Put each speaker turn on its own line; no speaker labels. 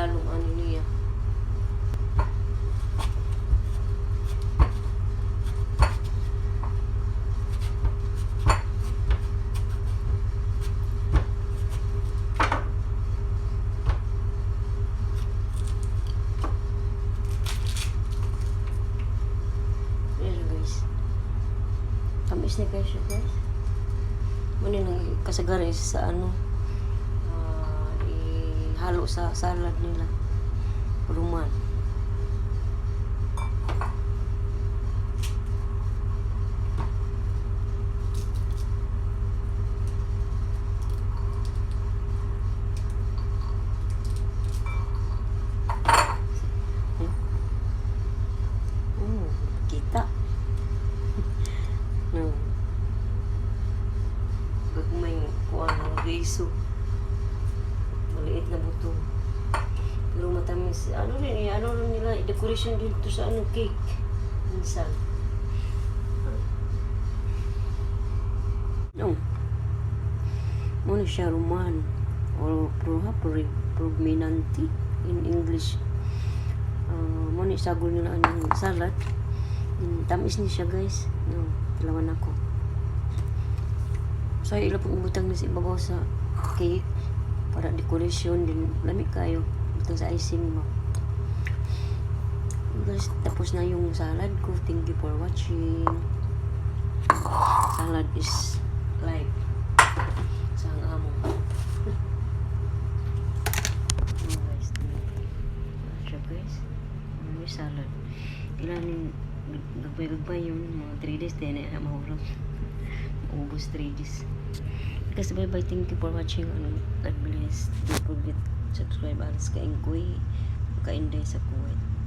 lalong ano niya. Tamis na guys siya guys. Muna nang kasagaran isa sa ano. Ah, ihalo sa salad nila. Ruman. Hmm, na buto. Pero matamis. Ano rin eh, ano rin nila, decoration dito sa ano, cake. Minsan. No. Muna siya roman. Or proha, prominanti in English. Uh, muna isagol nila ang salad. Mm, tamis ni siya guys. No, talawan ako. So, ila pong ibutang na sa ibabaw sa cake para decoration din. Lamig kayo. Butang sa icing mo. Guys, tapos na yung salad ko. Thank you for watching. Salad is life. Sa ang amo. Oh, guys. Siya guys. Yung salad. Kailangan gagbay-gagbay yun. Mga 3 days din na mahulog. Ubus 3 days. Guys, bye-bye. Thank you for watching. Ano, God bless. Don't forget subscribe alas ka Ingoy. Kainday sa Kuwait.